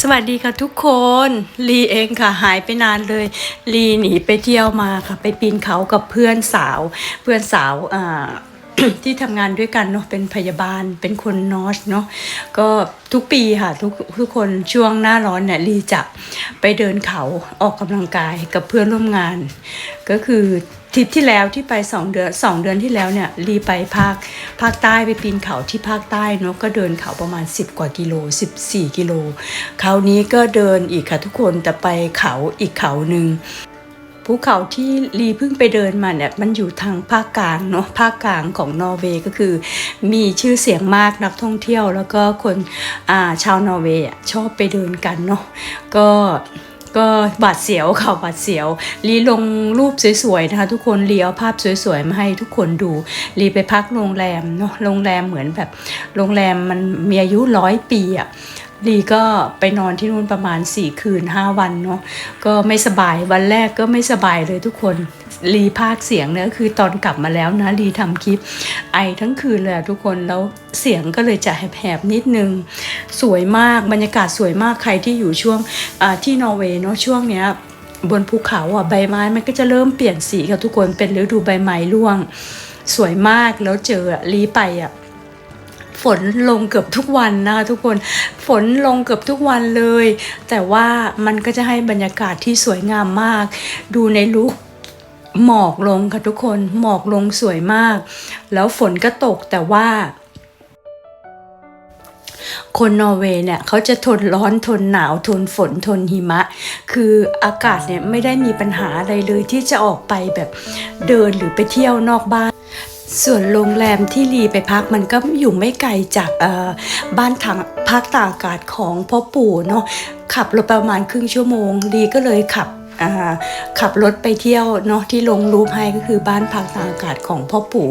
สวัสดีค่ะทุกคนลีเองค่ะหายไปนานเลยลีหนีไปเที่ยวมาค่ะ ไปปีนเขากับเพื่อนสาว เพื่อนสาวอ่าที่ทำงานด้วยกันเนาะเป็นพยาบาลเป็นคนนอสเนาะก็ทุกปีค่ะทุกทุกคนช่วงหน้าร้อนเนี่ยลีจะไปเดินเขาออกกำลังกายกับเพื่อนร่วมงาน ก็คือ ทริปที่แล้วที่ไปสองเดือนสองเดือนที่แล้วเนี่ยลีไปภาคภาคใต้ไปปีนเขาที่ภาคใต้เนาะก็เดินเขาประมาณ 10 กว่ากิโล 14 กิโล คราวนี้ก็เดินอีกค่ะทุกคนแต่ไปเขาอีกเขาหนึ่งภูเขาที่ลีเพิ่งไปเดินมาเนี่ยมันอยู่ทางภาคกลางเนาะภาคกลางของนอร์เวย์ก็คือ มีชื่อเสียงมากนักท่องเที่ยว แล้วก็คนชาวนอร์เวย์ชอบไปเดินกันเนาะก็ ก็บาดเสียวค่ะบาดเสียวลีลงรูปสวยๆนะคะ ทุกคนลีเอาภาพสวยๆมาให้ทุกคนดูลีไปพักโรงแรมเนาะโรงแรมเหมือนแบบโรงแรมมันมีอายุร้อยปีอะลีก็ไปนอนที่นู่นประมาณ 4 คืน 5 วันเนาะก็ไม่สบายวันแรกก็ไม่สบายเลยทุกคนลีพากเสียงเนี่ยคือตอนกลับมาแล้วนะลีทำคลิปไอทั้งคืนเลยทุกคนแล้วเสียงก็เลยจะแหบๆนิดนึง สวยมากบรรยากาศสวยมากใครที่อยู่ช่วงที่นอร์เวย์เนาะช่วงเนี้ยบนภูเขาอะใบไม้มันก็จะเริ่มเปลี่ยนสีค่ะทุกคนเป็นฤดูใบไม้ร่วง สวยมากแล้วเจอลีไปอะฝนลงเกือบทุกวันนะคะทุกคนฝนลงเกือบทุกวันเลย แต่ว่ามันก็จะให้บรรยากาศที่สวยงามมาก ดูในรูปหมอกลงค่ะทุกคนหมอกลงสวยมาก แล้วฝนก็ตกแต่ว่า คนนอร์เวย์เนี่ยเขาจะทนร้อนทนหนาวทนฝนทนหิมะ คืออากาศเนี่ยไม่ได้มีปัญหาอะไรเลยที่จะออกไปแบบเดินหรือไปเที่ยวนอกบ้านส่วนโรงแรมที่ลีไปพักมันก็อยู่ไม่ไกลจากบ้านทางพักตากอากาศของพ่อปู่เนาะขับรถประมาณครึ่งชั่วโมงลีก็เลยขับขับรถไปเที่ยวเนาะที่ลงรูปให้ก็คือบ้านพักตากอากาศของพ่อปู่